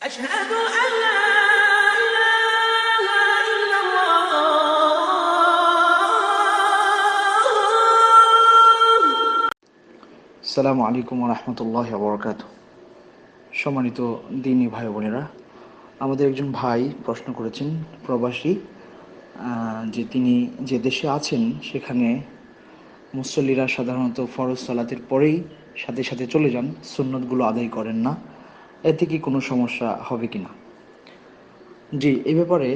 أشهد أن لا إله إلا الله সালামু আলাইকুম রহমতুল্লাহ বরকাত সম্মানিত দিনী ভাই বোনেরা আমাদের একজন ভাই প্রশ্ন করেছেন প্রবাসী আহ, যে তিনি যে দেশে আছেন সেখানে মুসল্লিরা সাধারণত ফরজ সালাতের পরেই সাথে সাথে চলে যান সুন্নতগুলো আদায় করেন না এতে কি কোনো সমস্যা হবে কি না? জি, এ ব্যাপারে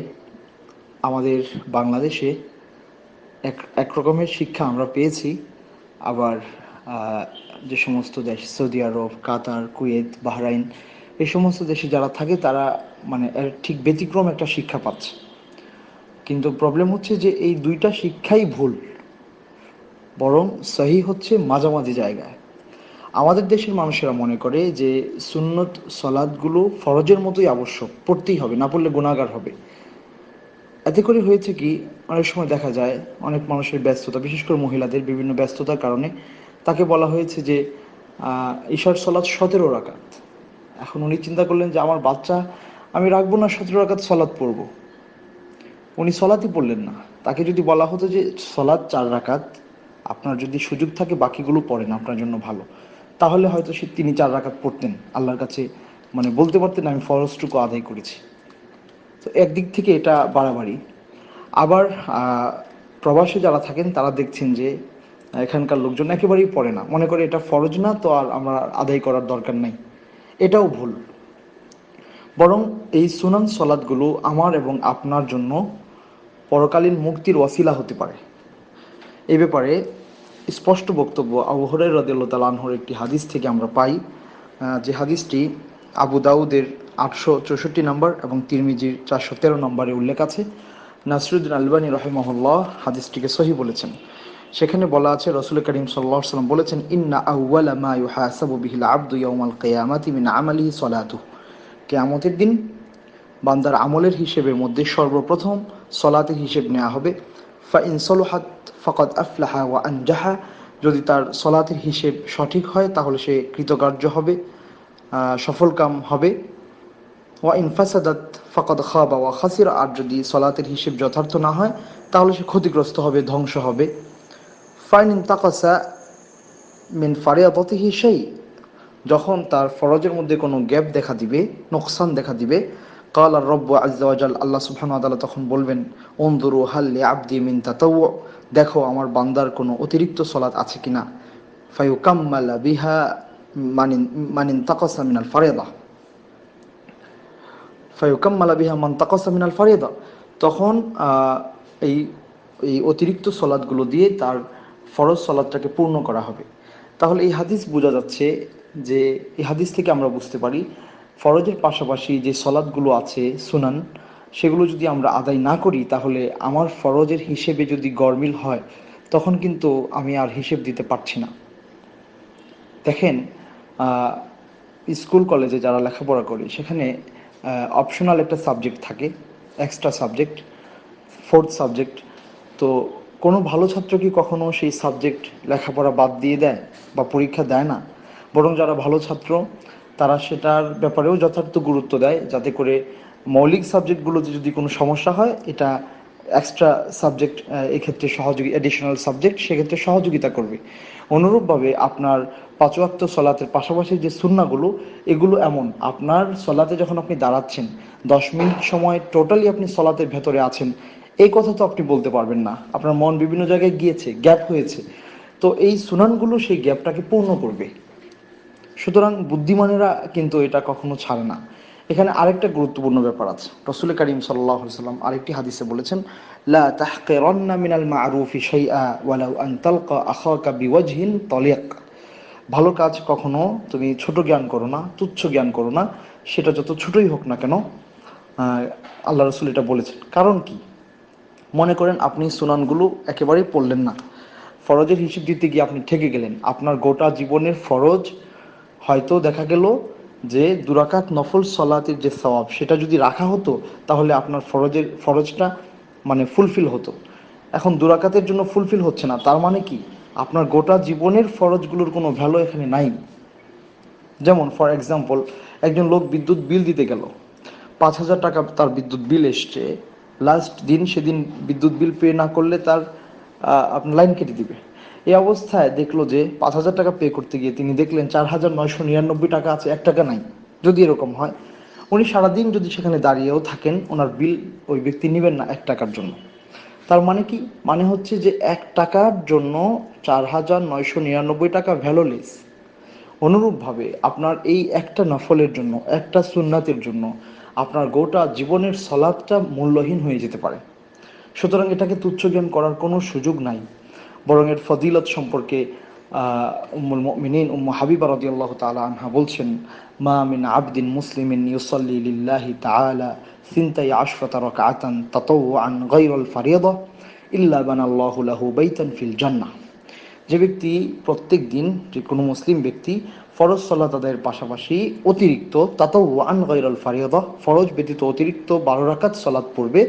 আমাদের বাংলাদেশে এক এক রকমের শিক্ষা আমরা পেয়েছি। আবার যে সমস্ত দেশ, Saudi Arabia, Qatar, Kuwait, Bahrain, এই সমস্ত দেশে যারা থাকে তারা মানে ঠিক ব্যতিক্রম একটা শিক্ষা পাচ্ছে। কিন্তু প্রবলেম হচ্ছে যে এই দুইটা শিক্ষাই ভুল। বরং সহি হচ্ছে মাঝামাঝি জায়গায়। আমাদের দেশের মানুষেরা মনে করে যে সুন্নত সলাদগুলো ফরজের মতোই আবশ্যক পড়তেই হবে না পড়লে গুণাগার হবে। এতে করে হয়েছে কি অনেক সময় দেখা যায় অনেক মানুষের ব্যস্ততা বিশেষ করে মহিলাদের বিভিন্ন ব্যস্ততার কারণে তাকে বলা হয়েছে যে আহ, ঈশার সলাৎ সতেরো রাকাত। এখন উনি চিন্তা করলেন যে আমার বাচ্চা আমি রাখব না সতেরো রাকাত সলাদ পড়ব। উনি সলাতই পড়লেন না। তাকে যদি বলা হতো যে সলাদ চার রাকাত আপনার যদি সুযোগ থাকে বাকিগুলো পড়েন আপনার জন্য ভালো। তাহলে হয়তো সে তিনি চার রাকাত পড়তেন। আল্লাহর কাছে মানে বলতে পারতেন, আমি ফরজটুকু আদায় করেছি। তো একদিক থেকে এটা বাড়াবাড়ি। আবার প্রবাসে যারা থাকেন, তারা দেখছেন যে এখানকার লোকজন একেবারেই পড়ে না। মনে করে এটা ফরজ না, তো আর আমরা আদায় করার দরকার নাই। এটাও ভুল। বরং এই সুনান সলাদগুলো আমার এবং আপনার জন্য পরকালীন মুক্তির ওয়াসিলা হতে পারে। এ ব্যাপারে স্পষ্ট বক্তব্য আবু হরের তালানহর একটি হাদিস থেকে আমরা পাই যে হাদিসটি আবু দাউদের আটশো চৌষট্টি নম্বর এবং তিরমিজির চারশো তেরো নম্বরে উল্লেখ আছে। নাসরুদ্দিন আলবানী রহিমহল্লাহ হাদিসটিকে সহি বলেছেন। সেখানে বলা আছে, রসুল করিম সাল্লাহ সাল্লাম বলেছেন, ইন্না আউ্বালা মা ইউহাসাবু বিহিল আব্দু ইয়াউমাল কিয়ামাতি মিন আমালিহি সালাতু কিয়ামতের দিন বান্দার আমলের হিসেবের মধ্যে সর্বপ্রথম সলাতের হিসেব নেওয়া হবে। ফা ইন সলহাত ফকত আফলাহা ওয়া আনজাহা যদি তার সলাতের হিসেব সঠিক হয়, তাহলে সে কৃতকার্য হবে সফলকাম হবে। ওয়া ইনফাসাদাত ফকত খাবা ওয়া খাসির আর যদি সলাতের হিসেব যথার্থ না হয়, তাহলে সে ক্ষতিগ্রস্ত হবে, ধ্বংস হবে। ফাইন ইনতাকাসা মিন ফারিয়াদতিহি সেই যখন তার ফরজের মধ্যে কোনো গ্যাপ দেখা দিবে, নোকসান দেখা দিবে কাল আর রব্ব আজ্জাওয়াজাল আল্লাহ সুবহান তাআলা তখন বলবেন অন্দরু হাল্লি আব্দি মিন তাতাউ দেখো আমার বান্দার কোনো অতিরিক্ত সলাৎ আছে কিনা। ফায়ুকাম্মালা বিহা মানিন মানিন তাকাসা মিনাল ফারিয়াদা ফায়ুকাম্মালা বিহা মান তাকাসা মিনাল ফারিয়াদা তখন এই এই অতিরিক্ত সলাদগুলো দিয়ে তার ফরজ সলাদটাকে পূর্ণ করা হবে। তাহলে এই হাদিস বোঝা যাচ্ছে যে, এই হাদিস থেকে আমরা বুঝতে পারি ফরজের পাশাপাশি যে সলাদগুলো আছে, সুনান, সেগুলো যদি আমরা আদায় না করি, তাহলে আমার ফরজের হিসেবে যদি গরমিল হয়, তখন কিন্তু আমি আর হিসেব দিতে পারছি না। দেখেন স্কুল কলেজে যারা লেখাপড়া করি, সেখানে অপশনাল একটা সাবজেক্ট থাকে এক্সট্রা সাবজেক্ট ফোর্থ সাবজেক্ট তো কোনো ভালো ছাত্র কি কখনো সেই সাবজেক্ট লেখাপড়া বাদ দিয়ে দেয় বা পরীক্ষা দেয় না? বরং যারা ভালো ছাত্র তারা সেটার ব্যাপারেও যথার্থ গুরুত্ব দেয়, যাতে করে মৌলিক সাবজেক্টগুলোতে যদি কোনো সমস্যা হয়, এটা এক্সট্রা সাবজেক্ট এক্ষেত্রে সহযোগী অ্যাডিশনাল সাবজেক্ট সেক্ষেত্রে সহযোগিতা করবে। অনুরূপভাবে আপনার পাঁচওয়াক্ত সলাতের পাশাপাশি যে সুন্নাগুলো এগুলো এমন। আপনার সলাতে যখন আপনি দাঁড়াচ্ছেন, দশ মিনিট সময় টোটালি আপনি সলাতের ভেতরে আছেন, এই কথা তো আপনি বলতে পারবেন না। আপনার মন বিভিন্ন জায়গায় গিয়েছে গ্যাপ হয়েছে। তো এই সুনানগুলো সেই গ্যাপটাকে পূর্ণ করবে। সুতরাং বুদ্ধিমানেরা কিন্তু এটা কখনো ছাড়ে না। এখানে আরেকটা গুরুত্বপূর্ণ ব্যাপার আছে। রসুল করিম সাল্লাহ সাল্লাম আরেকটি হাদিসে বলেছেন, লা তাহকিরান্না মিনাল মা'রুফি শাইআ ওয়ালাউ আন আখাকা বিওয়াজহিন ভালো কাজ কখনো তুমি ছোট জ্ঞান করো না, তুচ্ছ জ্ঞান করো না। সেটা যত ছোটই হোক না কেন আল্লাহ রসুল এটা বলেছেন। কারণ কি? মনে করেন আপনি সুনানগুলো একেবারেই পড়লেন না। ফরজের হিসেব দিতে গিয়ে আপনি ঠেকে গেলেন। আপনার গোটা জীবনের ফরজ হয়তো দেখা গেল যে দুরাকাত নফল সলাতের যে সওয়াব, সেটা যদি রাখা হতো, তাহলে আপনার ফরজের, ফরজটা মানে ফুলফিল হতো। এখন দুরাকাতের জন্য ফুলফিল হচ্ছে না, তার মানে কি? আপনার গোটা জীবনের ফরজগুলোর কোনো ভ্যালু এখানে নাই। যেমন ফর এক্সাম্পল একজন লোক বিদ্যুৎ বিল দিতে গেল, পাঁচ হাজার টাকা তার বিদ্যুৎ বিল এসছে লাস্ট দিন সেদিন বিদ্যুৎ বিল পে না করলে তার আপনার লাইন কেটে দিবে। এই অবস্থায় দেখল যে পাঁচ হাজার টাকা পে করতে গিয়ে তিনি দেখলেন চার হাজার নয়শো নিরানব্বই টাকা আছে এক টাকা নাই যদি এরকম হয়, উনি সারাদিন যদি সেখানে দাঁড়িয়েও থাকেন, ওনার বিল ওই ব্যক্তি নেবেন না এক টাকার জন্য। তার মানে কি? মানে হচ্ছে যে এক টাকার জন্য চার হাজার নয়শো নিরানব্বই টাকা ভ্যালুলেস অনুরূপভাবে আপনার এই একটা নফলের জন্য, একটা সুন্নাতের জন্য আপনার গোটা জীবনের সলাদটা মূল্যহীন হয়ে যেতে পারে। সুতরাং এটাকে তুচ্ছ জ্ঞান করার কোনো সুযোগ নাই। বরং এর ফদিলত সম্পর্কে উম্মুল মুমিনিন, উম্মু হাবিবা রাদিয়াল্লাহু তাআলা আনহা বলছেন, মা মিন আবদিন মুসলিমিন ইউসাল্লি লিল্লাহি তাআলা সিনতাই আশরাতা রাকাআতান তাতাওয়ান গায়রাল ফারিয়্যা ইল্লা বানাল্লাহু লাহু বাইতান ফিল জান্নাহ। যে ব্যক্তি প্রত্যেক দিন, যে কোনো মুসলিম ব্যক্তি ফরজ সালাত তাদের পাশাপাশি অতিরিক্ত তাতাও আন গাইরাল ফারিয়াদা ফরজ ব্যতীত অতিরিক্ত বারো রাকাত সালাত পড়বে,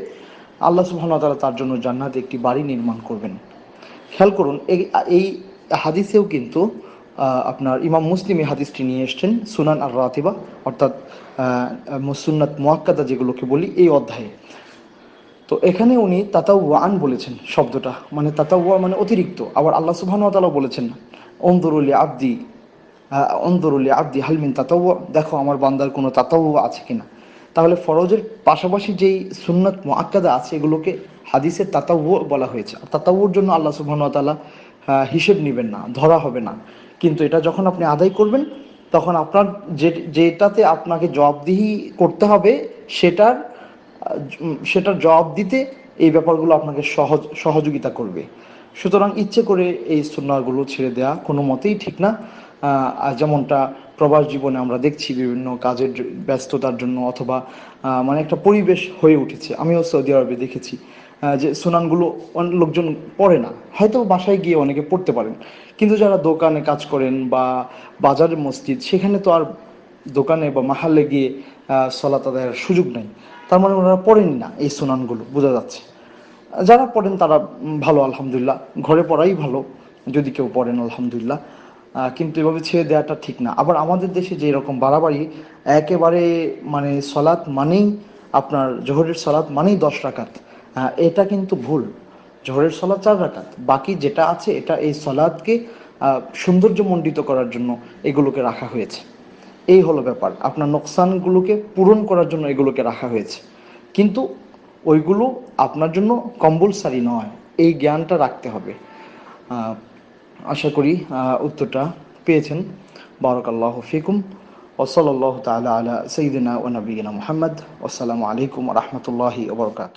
আল্লাহ ওয়া তার জন্য জান্নাতে একটি বাড়ি নির্মাণ করবেন। খেয়াল করুন, এই এই হাদিসেও কিন্তু আপনার ইমাম মুসলিম এই হাদিসটি নিয়ে এসছেন, সুনান আর রাতিবা অর্থাৎ সুন্নাত মুয়াক্কাদা যেগুলোকে বলি, এই অধ্যায়ে। তো এখানে উনি তাতাওয়ান বলেছেন শব্দটা মানে তাতাওয়া মানে অতিরিক্ত। আবার আল্লাহ তাআলা বলেছেন অন্দরুলি আব্দি অন্দরুলি আব্দি হালমিন তাতাওয়া দেখো আমার বান্দার কোনো তাতাওয়া আছে কিনা। তাহলে ফরজের পাশাপাশি যেই সুন্নাত মোয়াক্কাদা আছে এগুলোকে হাদিসের তাতাওয়া বলা হয়েছে। তাতাওয়ার জন্য আল্লাহ তাআলা আহ, হিসেব নেবেন না ধরা হবে না। কিন্তু এটা যখন আপনি আদায় করবেন তখন আপনার যে যেটাতে আপনাকে জবাবদিহি করতে হবে সেটার সেটার জবাব দিতে এই ব্যাপারগুলো আপনাকে সহজ সহযোগিতা করবে। সুতরাং ইচ্ছে করে এই সুন্নাহগুলো ছেড়ে দেওয়া কোনো মতেই ঠিক না। যেমনটা প্রবাস জীবনে আমরা দেখছি বিভিন্ন কাজের ব্যস্ততার জন্য অথবা মানে একটা পরিবেশ হয়ে উঠেছে। আমিও সৌদি আরবে দেখেছি। যে সুনানগুলো অনেক লোকজন পড়ে না। হয়তো বাসায় গিয়ে অনেকে পড়তে পারেন। কিন্তু যারা দোকানে কাজ করেন বা বাজারের মসজিদ সেখানে তো আর দোকানে বা মাহালে গিয়ে আহ, সলাত আদায়ের সুযোগ নেই। তার মানে ওনারা পড়েনি না এই সুনানগুলো বোঝা যাচ্ছে। যারা পড়েন তারা ভালো আলহামদুলিল্লাহ। ঘরে পড়াই ভালো যদি কেউ পড়েন আলহামদুলিল্লাহ। কিন্তু এভাবে ছেড়ে দেওয়াটা ঠিক না। আবার আমাদের দেশে যে এরকম বাড়াবাড়ি একেবারে মানে সলাৎ মানেই আপনার জোহরের সলাৎ মানেই দশ রাকাত। এটা কিন্তু ভুল। জোহরের সলাৎ চার রাকাত। বাকি যেটা আছে এটা এই সলাৎকে আহ, সৌন্দর্যমণ্ডিত করার জন্য এগুলোকে রাখা হয়েছে। এই হলো ব্যাপার। আপনার নোকসানগুলোকে পূরণ করার জন্য এগুলোকে রাখা হয়েছে। কিন্তু ওইগুলো আপনার জন্য কম্পালসারি নয়। এই জ্ঞানটা রাখতে হবে। আশা করি উত্তরটা পেয়েছেন। বারকাল্লাহ ফিকুম। ওসলাল্লাহ তালা আলা সঈদিনা ও নবীনা মোহাম্মদ। আসসালামু আলাইকুম রহমতুল্লাহি ওবরকাত